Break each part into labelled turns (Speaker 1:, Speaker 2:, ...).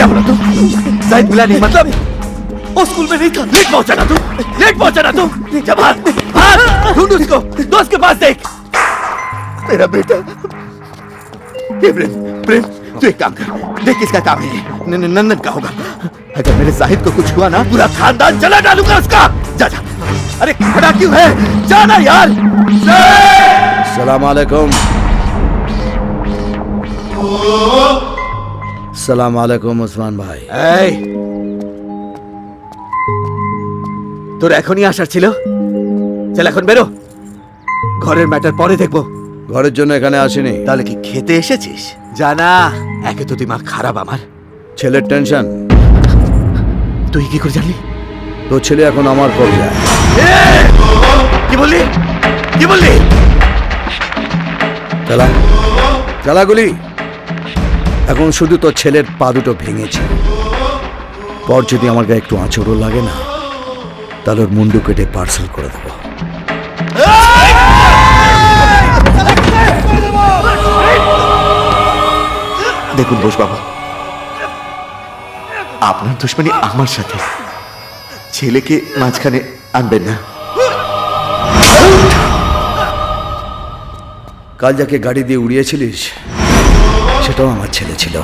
Speaker 1: शाहिद मिला नहीं मतलब वो स्कूल में नहीं था। लेट पहुँचा ना तू। लेट पहुँचा ना तू। जा भाग। भाग ढूंढ उसको। दोस्त के पास देख। मेरा बेटा ये प्रेम प्रेम तू एक काम कर। देख किसका काम है ये। न- न- नंदन का होगा। अगर मेरे साहिद को कुछ हुआ ना पूरा खानदान जला डालूँगा उसका। जा जा। अरे खड़ा क्यों है? जाना यार।
Speaker 2: सलाम अलैकुम সালাম আলাইকুম ওসমান ভাই।
Speaker 1: এই! তোর এখনই আসার ছিল? চল এখন বেরো। ঘরের ম্যাটার পরে দেখব।
Speaker 2: ঘরের জন্য এখানে আসিনি।
Speaker 1: তাহলে কি খেতে এসেছিস? জানা একে তো দিমাগ খারাপ আমার।
Speaker 2: ছেলের টেনশন।
Speaker 1: তুই কি করে জানলি?
Speaker 2: তো ছেলে এখন আমার কবজায়
Speaker 1: কি বললি? কি বললি?
Speaker 2: চালা। চালাগুলি। এখন শুধু তোর ছেলের পা দুটো ভেঙেছে। পর যদি আমার গায়ে একটু আঁচড়ও লাগে না তাহলে ওর মুন্ডু কেটে পার্সেল করে দেবো।
Speaker 1: দেখুন বোস বাবা আপনার দুশ্মনী আমার সাথে। ছেলেকে মাঝখানে আনবেন না।
Speaker 2: কাল যাকে গাড়ি দিয়ে উড়িয়েছিলিস সেটাও আমার ছেলে ছিল।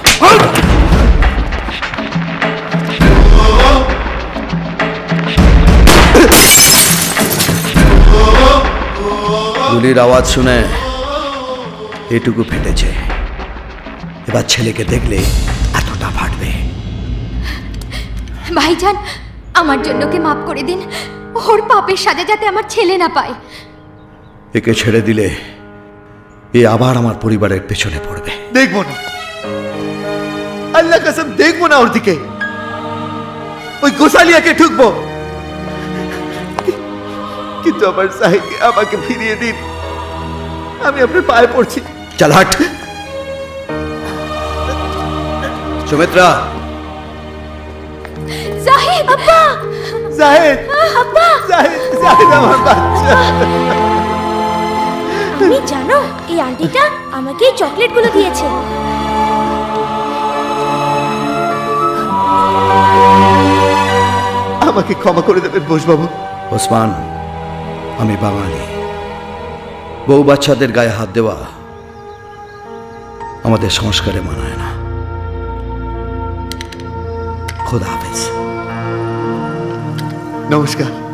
Speaker 2: গুলির আওয়াজ শুনে এটুকু ফেটেছে। এবার ছেলেকে দেখলে এতটা ফাটবে।
Speaker 3: ভাইজান আমার জন্য কে মাফ করে দিন? ওর পাপের সাজা যাতে আমার ছেলে না পায়।
Speaker 2: একে ছেড়ে দিলে এ আবার আমার পরিবারের পেছনে পড়বে।
Speaker 1: দেখব না। আল্লাহ কসম দেখব না ওর দিকে। ওই গোসালিয়াকে ঠুকবো। কিন্তু আমার সাহেবকে আমাকে ফিরিয়ে দিন। আমি আপনার পায়ে পড়ছি।
Speaker 2: চল হাট। সুমিত্রা।
Speaker 3: জাহিদ আব্বা
Speaker 1: জাহেদ।
Speaker 3: আব্বা
Speaker 1: জাহেদ জাহেদ আমার বাচ্চা।
Speaker 3: তুমি জানো এই আন্টিটা আমাকে এই চকলেটগুলো দিয়েছে।
Speaker 1: আমাকে ক্ষমা করে দেবেন বোসবাবু।
Speaker 2: ওসমান আমি বাঙালি। বউ বাচ্চাদের গায়ে হাত দেওয়া আমাদের সংস্কারে মানায় না। খোদা হাফেজ।
Speaker 1: নমস্কার।